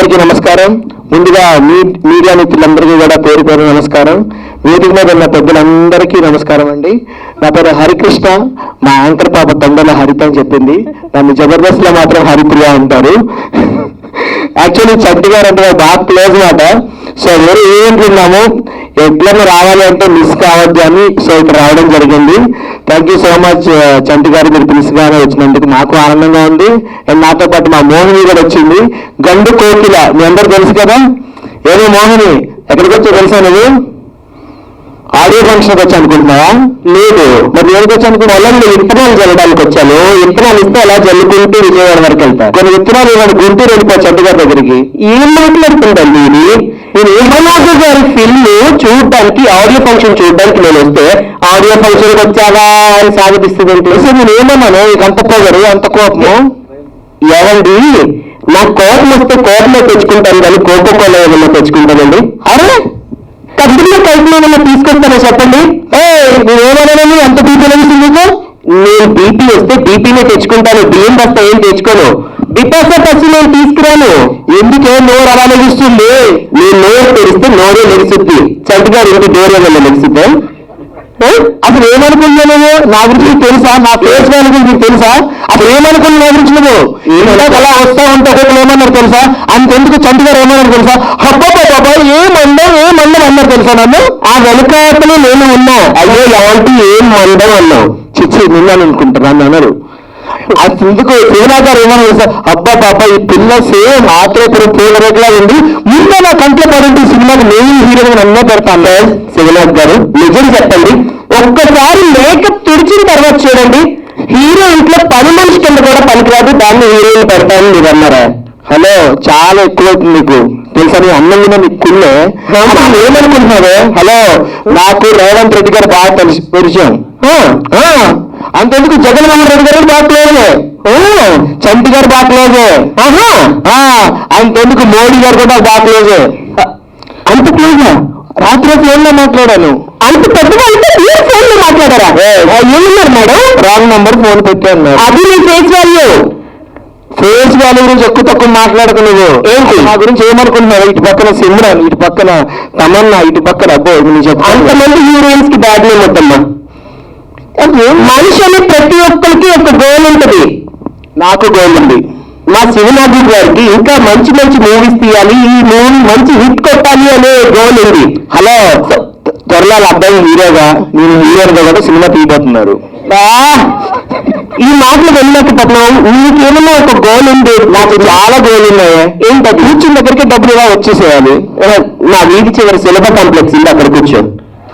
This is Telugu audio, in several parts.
అందరికీ నమస్కారం. ముందుగా మీ మీడియా మిత్రులందరికీ కూడా పేరు పేరు నమస్కారం. వేదిక మీద ఉన్న పెద్దలందరికీ నమస్కారం అండి. నా పేరు హరికృష్ణ మా యాంకర్ పాప తొందరలో హరిత అని చెప్పింది. నన్ను జబర్దస్త్లో మాత్రం హరిప్రియ అంటారు. యాక్చువల్లీ చట్టి గారు అంటే బాగా క్లోజ్ మాట. సో వేరే ఈవెంట్లు ఉన్నాము ఎట్లన్నా రావాలి అంటే మిస్ కావద్దు అని సో ఇక్కడ రావడం జరిగింది. Thank you so much Chanti గారు మీరు పిలుసుగానే వచ్చినందుకు నాకు ఆనందంగా ఉంది. అండ్ నాతో పాటు మా మోహిని కూడా వచ్చింది. గండు కోకిల మీ అందరు తెలుసు కదా? ఏమో మోహిని ఎక్కడికి వచ్చి తెలుసా నువ్వు? ఆడియో ఫంక్షన్కి వచ్చి అనుకుంటున్నావా? లేదు. మరి దేనికి వచ్చి అనుకున్నా పొలంలో విత్తనాలు జల్లడానికి వచ్చాను విత్తనాలు ఇస్తే అలా జల్లుకుంటూ విజయవాడ వరకు వెళ్తాను కొన్ని విత్తనాలు ఇవ్వండి గుంటూరు వెళ్ళిపో చంటి దగ్గరికి. ఏం మాట్లాడుతుంటాను ఇది నేను ఏమన్నాడు గారి ఫిల్మ్ చూడడానికి ఆడియో ఫంక్షన్ చూడడానికి నేను వస్తే ఆడియో ఫంక్షన్ వచ్చావా అని సాగతిస్తుంది అంటే నేను ఏమన్నాను ఇక అంత పొగరు అంత కోపము? ఎవండి నాకు కోపం వస్తే కోపంలో తెచ్చుకుంటాను కానీ కోకో కోలా ఏమన్నా తెచ్చుకుంటానండి? అరే! కలిపి ఏమన్నా తీసుకొస్తానో చెప్పండి? ఏ నేనేమన్నానని అంత బీపీ లభిస్తుంది నేను బీపీ వస్తే బీపీనే తెచ్చుకుంటాను బియ్యం బస్తా ఏం తెచ్చుకోను. బిపాసా పచ్చి నేను తీసుకురాను. ఎందుకే నోరు అలా లభిస్తుంది నేను నోరు తెరిస్తే నోరే లభిస్తుంది చంటిగారు ఇంటి డోర్ ఏమన్నా లభిస్తుందా ఏ? అసలు ఏమనుకున్నావు నా గురించి తెలుసా? నా ఫేస్ వాల్యూ గురించి తెలుసా? అసలు ఏమనుకున్నావు నా గురించి నువ్వు? అలా వస్తా ఉంటే ఒకళ్ళు ఏమన్నారు తెలుసా? అంతెందుకు చంటి గారు ఏమన్నారు తెలుసా? అబ్బా బాబా ఏ మందం ఏ మందం అన్నారు తెలుసా నన్ను? ఆ వెనకాతలు నేను ఉన్నా. అయ్యో ఎవంటి ఏం మందం అన్నావు? చిచ్చి నిన్నాను అనుకుంటున్నాను అన్నారు అందుకు శివనా గారు ఏమన్నా తెలుసా? అబ్బా బాబా ఈ పిల్ల సేమ్ ఆత్రేపురం పూలరేఖలా ఉంది ముందే నా కంట్లో పడింది సినిమాకి నేను హీరోగా నన్నే పెడతాను. శివనాథ్ గారు. నిజం చెప్పండి. ఒక్కసారి మేకప్ తుడిచిన తర్వాత చూడండి హీరో ఇంట్లో పని మనిషి కింద కూడా పనికిరాదు దాన్ని హీరోయిన్ పెడతాను మీరు అన్నారా? హలో చాలా ఎక్కువైతుంది మీకు. తెలుసా నీ అన్నంగా నీకు కుళ్ళే? ఏమనుకుంటున్నావే? హలో నాకు రేవంత్ రెడ్డి గారు బాగా తెలుసు పరిచయం. అంతెందుకు జగన్మోహన్ రెడ్డి గారు బాగా క్లోజే చంటి గారు బాగా క్లోజే అంతెందుకు మోడీ గారు కూడా బాగా క్లోజే అంత క్లోజా రాత్రి ఫోన్లో మాట్లాడాను. అంత పెద్దగా అయితే మీరు ఫోన్లో మాట్లాడారా ఏమన్నారు మేడం? రాంగ్ నంబర్ ఫోన్ పెట్టాను అది నీ ఫేస్ వాల్యూ. ఫేస్ వాల్యూ గురించి ఎక్కువ తక్కువ మాట్లాడకు నువ్వు. ఏంటి? నా గురించి ఏమనుకుంటున్నావు? ఇటు పక్కన సిమ్రాన్ ఇటు పక్కన తమన్నా ఇటు పక్కన అబ్బో నేను చెప్పు అంతమంది హీరోయిన్స్కి బ్యాడ్ నేమ్ వద్దమ్మా మనిషి అనే ప్రతి ఒక్కరికి ఒక గోల్ ఉంటుంది. నాకు గోల్ ఉంది. మా శివనాథి గారికి ఇంకా మంచి మంచి మూవీస్ తీయాలి ఈ మూవీ మంచి హిట్ కొట్టాలి అనే గోల్ ఉంది. హలో త్వరలో అబ్బాయి హీరోగా నేను హీరోగా కూడా సినిమా తీయబోతున్నారు. ఈ మాటలు వెళ్ళలేకపోతున్నాం నీకేమన్నా ఒక గోల్ ఉంది నాకు చాలా గోల్ ఉన్నాయి. ఏంటో కూర్చున్న దగ్గరికి డబ్బులు ఇలా వచ్చేసేయాలి? నా వీధి చివరి సిలబస్ కాంప్లెక్స్ ఉంది అక్కడ కూర్చో.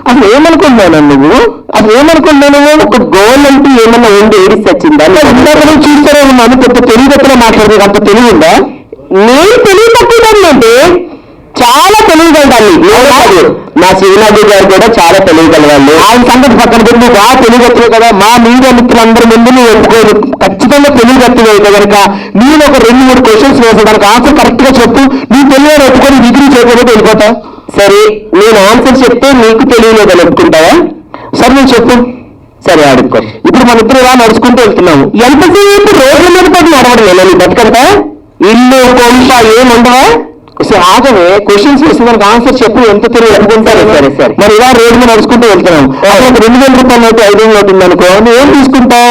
అసలు ఏమనుకున్నాను నువ్వు? అసలు ఏమనుకున్నాను ఒక గోల్ అంటూ ఏమన్నా ఉంది ఏడిసి వచ్చిందా ఇందాక చూస్తారే ఉన్నాను పెద్ద తెలివితేటలో మాట్లాడేది అంత తెలివి ఉందా నేను తెలివి చాలా తెలియగలదాన్ని నేను మా శివనాథి గారు కూడా చాలా తెలియగలవాళ్ళు ఆయన సంగతి పక్కన పెట్టి బాగా తెలియగట్టువు కదా. మా మీడియా మిత్రులందరి ముందు నువ్వు ఒప్పుకోదు ఖచ్చితంగా తెలియగట్టువు అయితే కనుక నేను ఒక రెండు మూడు క్వశ్చన్స్ వేసడానికి ఆన్సర్ కరెక్ట్గా చెప్పు. నీ తెలియని ఒప్పుకొని డిగ్రీ చేయకపోతే వెళ్ళిపోతా సరే నేను ఆన్సర్ చెప్తే నీకు తెలియలేదని ఒప్పుకుంటావా సరే నేను చెప్పు. సరే ఆడుకో. ఇప్పుడు మన ఇద్దరు ఇలా నడుచుకుంటూ వెళ్తున్నాము. ఎంతసేపు రోడ్ల మీద పడి నడవడం నేను బతుకంతా? ఇల్లు కొంప ఏముండవా? సరే ఆగవే క్వశ్చన్స్ వేసి మనకు ఆన్సర్ చెప్పు ఎంత తెలియదు అనుకుంటారు. సరే సరే మరి ఇలా రోడ్డు మీద నడుచుకుంటూ వెళ్తున్నాం. ఒక రెండు వేల రూపాయల నోటు ఐదు వేల నోటు ఉందనుకో నువ్వు ఏం తీసుకుంటావు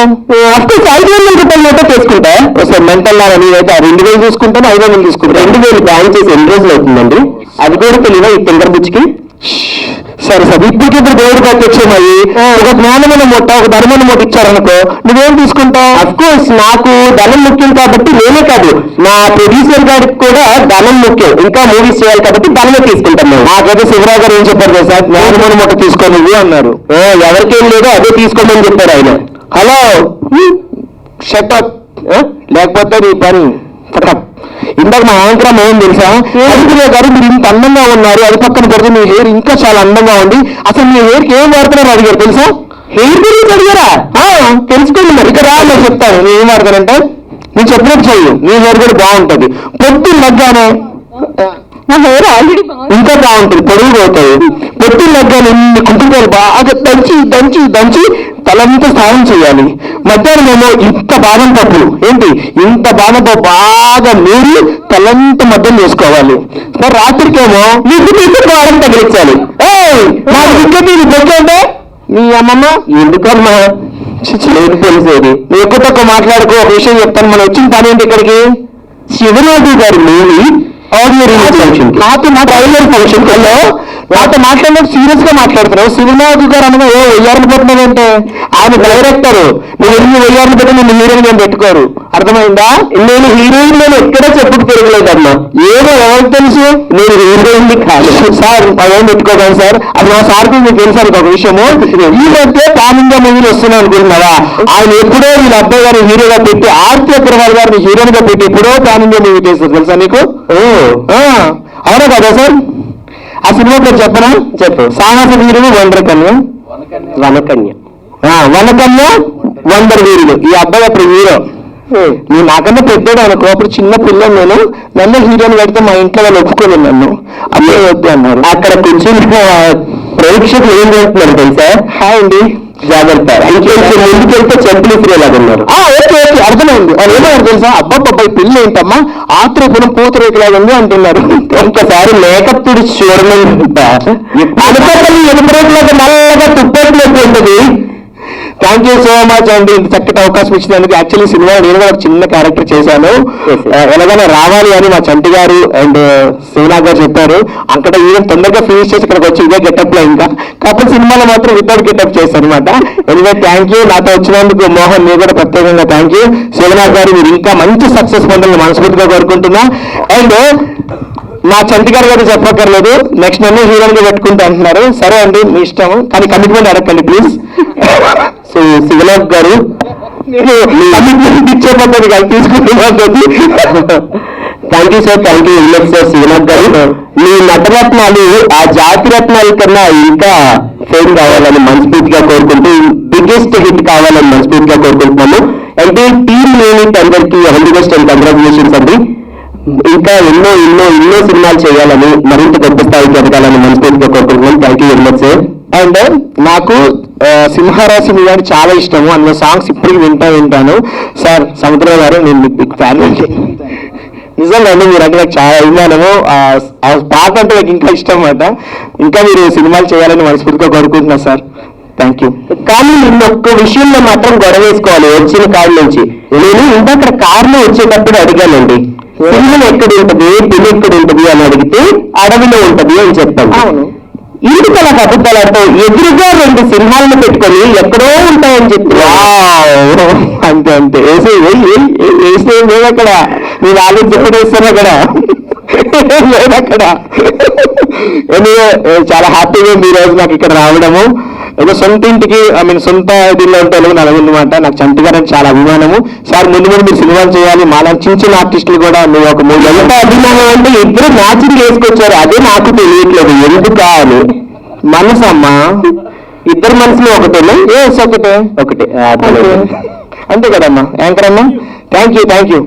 అఫ్కోర్స్ ఐదు వేల రూపాయల నోటే తీసుకుంటా. ఒకసారి మెంటల్ లాగా నీవైతే ఆ రెండు వేలు తీసుకుంటాను ఐదు వందలు తీసుకుంటా రెండు వేలు బ్యాన్ చేసి ఎన్ని రోజులు అవుతుందండి? అది కూడా తెలియదా ఈ ఫింగర్ బుచ్కి సరే సరే. ఇప్పటికిప్పుడు దేవుడు ప్రత్యక్షమయ్యి ఒక జ్ఞానమైన మొట్ట ఒక ధర్మమైన మొట్ట ఇచ్చారనుకో నువ్వేం తీసుకుంటావు? అఫ్ కోర్స్ నాకు ధనం ముఖ్యం కాబట్టి నేనే కాదు. మా ప్రొడ్యూసర్ గారికి కూడా ధనం ముఖ్యం ఇంకా మూవీస్ చేయాలి కాబట్టి ధనమే తీసుకుంటాం మేము. నాకైతే శివరావు గారు ఏం చెప్పారు తెలుసా? జ్ఞానమైన మొట్ట తీసుకో నువ్వు అన్నారు. "ఓ, ఎవరికేం లేదో అదే తీసుకోమని చెప్పారు ఆయన. హలో. షటప్ లేకపోతే నీ పని. ఫటప్. ఇందాక మా యాంకరం ఏం తెలుసా? అదిగురే గారు మీరు ఇంత అందంగా ఉన్నారు అది పక్కన పెడితే మీ హెయిర్ ఇంకా చాలా అందంగా ఉంది. అసలు మీ హెయిర్కి ఏం వాడుతున్నారు? అడిగారు తెలుసా? హెయిర్ గురించి అడిగారా? ఆ, తెలుసుకోండి మరి. ఇక్కడ రా నేను చెప్తాను నేను ఏం వాడతానంటే నేను చెప్పినట్టు చెయ్యి. నీ హెయిర్ కూడా బాగుంటది. పొద్దున్న లగ్గానే నా హెయిర్ ఆల్రెడీ ఇంకా బాగుంటుంది. పొడుగు పోతుంది పొద్దున్న ఇన్ని కుంకుమలు బాగా దంచి దంచి దంచి తలంతా స్నానం చేయాలి. మధ్యాహ్నం ఏమో ఇంత బాదం పప్పులు ఏంటి? ఇంత బాదం పప్పు బాగా నూరి తలంతా మధ్యం చేసుకోవాలి మరి రాత్రికేమో నీకు నీకు బాదం తగిలించాలి. ఇది బొక్కంటే నీ అమ్మమ్మ ఎందుకమ్మా లేదు తెలిసేది. నువ్వు ఎక్కువ తక్కువ మాట్లాడుకో ఒక విషయం చెప్తాను. మనం వచ్చిన పని ఏంటి ఇక్కడికి? శివరాజు గారి మూవీ ఆడియో రిలీజ్ ఫంక్షన్ నాతో మా ట్రైలర్ ఫంక్షన్ హలో? నాతో మాట్లాడినప్పుడు సీరియస్గా మాట్లాడుతున్నావు. శివరాజు గారు అనగా ఏ వెయ్యారులు పెట్టినావంటే ఆయన డైరెక్టర్. నువ్వు ఎన్ని వెయ్యారులు పెట్టి నిన్ను హీరోయిన్ ఏం పెట్టుకోరు. అర్థమైందా? నేను హీరోయిన్ నేను ఎక్కడా చెప్పుకు తిరగలేదమ్మా ఏదో ఎవరికి తెలుసు? నేను హీరోయిన్ కాదు. సార్ అదేం పెట్టుకోకండి సార్. అది మా సార్ మీకు తెలుసు అనుకో ఒక విషయము. ఈ మధ్య పాన్ ఇండియా మూవీలు వస్తున్నాయి అనుకుంటున్నావా? ఆయన ఎప్పుడో వీళ్ళ అబ్బాయి గారిని హీరోగా పెట్టి ఆర్తి అగ్రవాల్ గారిని హీరోయిన్గా పెట్టి ఎప్పుడో పాన్ ఇండియా మూవీ చేస్తారు తెలుసా నీకు? ఆ, అవునా కదా సార్? ఆ సినిమా పేరు చెప్పనా? చెప్పు. సాహస వీరుడు వండర కన్య వనకన్య. ఆ, వనకన్య వండర్ వీరుడు ఈ అబ్బాయి అప్పుడు హీరో. నీ నాకన్నా పెద్దోడు అనుకో అప్పుడు చిన్న పిల్లలు నేను నన్ను హీరోని పెడితే మా ఇంట్లో వాళ్ళు ఒప్పుకోలేదు నన్ను. అమ్మాయి వద్దు అన్నారు. అక్కడ కొంచెం ప్రేక్షకులు ఏం చేస్తున్నారు తెలుసా? హాయ్ అండి. జాగ్రత్త. ఇంకొంచెం ముందుకెళ్తే చెప్పులు ఇసిరేలాగా ఉన్నారు ఓకే ఓకే అర్థమైంది. వాళ్ళు ఏమన్నారు తెలుసా? అబ్బాబ్బాయి పిల్లి ఏంటమ్మా? ఆత్రేపురం పూతరేకులాగా ఉంది అంటున్నారు. ఒక్కసారి మేకప్ తుడిచి చూడమని అనుకోని ఎదురేకులాగా నల్లగా తుప్పట్లేదు ఉంటుంది థ్యాంక్ యూ సో మచ్ అండి ఇంత చక్కటి అవకాశం ఇచ్చినందుకు యాక్చువల్లీ సినిమా నేను కూడా ఒక చిన్న క్యారెక్టర్ చేశాను. ఎలాగైనా రావాలి అని మా చంటి గారు అండ్ శివనా గారు చెప్పారు. అక్కడ ఈవెన్ తొందరగా ఫినిష్ చేసి ఇక్కడికి వచ్చి ఇదే గెటప్లో ఇంకా. కాకపోతే సినిమాలో మాత్రం వితౌట్ గెటప్ చేశారు అనమాట ఎనివే థ్యాంక్ యూ నాతో వచ్చినందుకు మోహన్ మీరు కూడా ప్రత్యేకంగా థ్యాంక్ యూ శివనా గారు మీరు ఇంకా మంచి సక్సెస్ పొందాలని మనస్ఫూర్తిగా కోరుకుంటున్నా. అండ్ మా చంటి గారు గారు చెప్పక్కర్లేదు. నెక్స్ట్ నన్ను హీరోయిన్గా పెట్టుకుంటా అంటున్నారు. సరే అండి మీ ఇష్టం. కానీ కమిట్మెంట్ అడగండి ప్లీజ్ సో శివలాక్ గారు. ఇచ్చే పద్ధతి పద్ధతి thank you sir thank you ఇల్లెట్ sir శివలాక్ గారు. మీ నటరత్నాలు ఆ జాతి రత్నాల కన్నా ఇంకా ఫేమ్ కావాలని మనస్ఫూర్తిగా కోరుకుంటూ బిగ్గెస్ట్ హిట్ కావాలని మనస్ఫూర్తిగా కోరుకుంటున్నాము. అంటే టీమ్ యూనిట్ అందరికీ హెల్తీ బెస్ట్ అండ్ కంగ్రాచులేషన్స్ అండి. ఇంకా ఎన్నో ఎన్నో ఎన్నో సినిమాలు చేయాలని మరింత గొప్ప స్థాయికి ఎదగాలని మనస్ఫూర్తిగా కోరుకుంటున్నాను thank you very much sir and నాకు సింహరాశి మీద చాలా ఇష్టము. అందులో సాంగ్స్ ఇప్పటికి వింటా వింటాను. సార్ సముద్ర గారు నేను మీకు బిగ్ ఫ్యాన్ అండి నిజంగా అండి మీరు అంటే నాకు చాలా అభిమానము. ఆ- పాట అంటే నాకు ఇంకా ఇష్టం అన్నమాట ఇంకా మీరు సినిమాలు చేయాలని మనస్ఫూర్తిగా కోరుకుంటున్నా సార్. థ్యాంక్ యూ కానీ నిన్న ఒక్క విషయంలో మాత్రం గొడవ వేసుకోవాలి. వచ్చిన కారు నుంచి. నేను ఇందాక కారులో వచ్చేటప్పుడు అడిగానండి. సింహం ఎక్కడ ఉంటది? పిల్లి ఎక్కడ ఉంటది? అని అడిగితే అడవిలో ఉంటది అని చెప్పాను. అవును. ఇందుకు అలా ఎదురుగా రెండు సింహాలను పెట్టుకొని ఎక్కడో ఉంటాయని చెప్పి. అంతే అంతే. వేసే వేసే లేదు అక్కడ. నేను ఆలోచన ఎక్కడ అక్కడ. లేదు అక్కడ. చాలా హ్యాపీగా మీ రోజు నాకు ఇక్కడ రావడము. ఏదో సొంత ఇంటికి ఐ మీన్ సొంత దీనిలో ఉంటే అనమాట నాకు చంటి గారు అంటే చాలా అభిమానము. సార్ ముందు ముందు మీరు సినిమాలు చేయాలి. మాలా చిన్న చిన్న ఆర్టిస్టులు కూడా నువ్వు ఒక మూడు ఎంత అభిమానం అంటే ఇద్దరు మ్యాచింగ్ వేసుకొచ్చారు. అదే నాకు తెలియట్లేదు. ఎందుకు అని మనసు అమ్మా? ఇద్దరు మనసులో ఒకటేనా? ఏ ఒకటే. ఒకటే. అంతే కదమ్మా. యాంకర్ అమ్మా థ్యాంక్ యూ థ్యాంక్ యూ